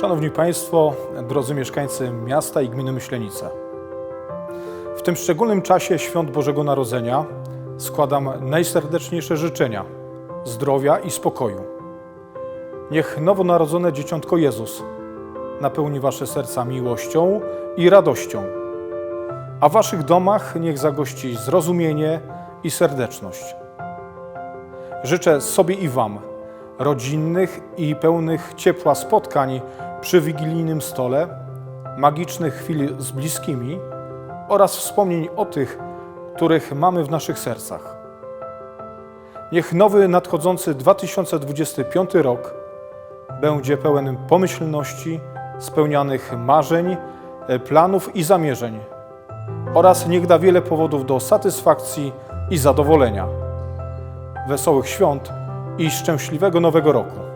Szanowni Państwo, drodzy mieszkańcy miasta i gminy Myślenice. W tym szczególnym czasie świąt Bożego Narodzenia składam najserdeczniejsze życzenia zdrowia i spokoju. Niech nowonarodzone dzieciątko Jezus napełni Wasze serca miłością i radością, a w Waszych domach niech zagości zrozumienie i serdeczność. Życzę sobie i Wam rodzinnych i pełnych ciepła spotkań przy wigilijnym stole, magicznych chwil z bliskimi oraz wspomnień o tych, których mamy w naszych sercach. Niech nowy nadchodzący 2025 rok będzie pełen pomyślności, spełnianych marzeń, planów i zamierzeń oraz niech da wiele powodów do satysfakcji i zadowolenia. Wesołych świąt i szczęśliwego nowego roku.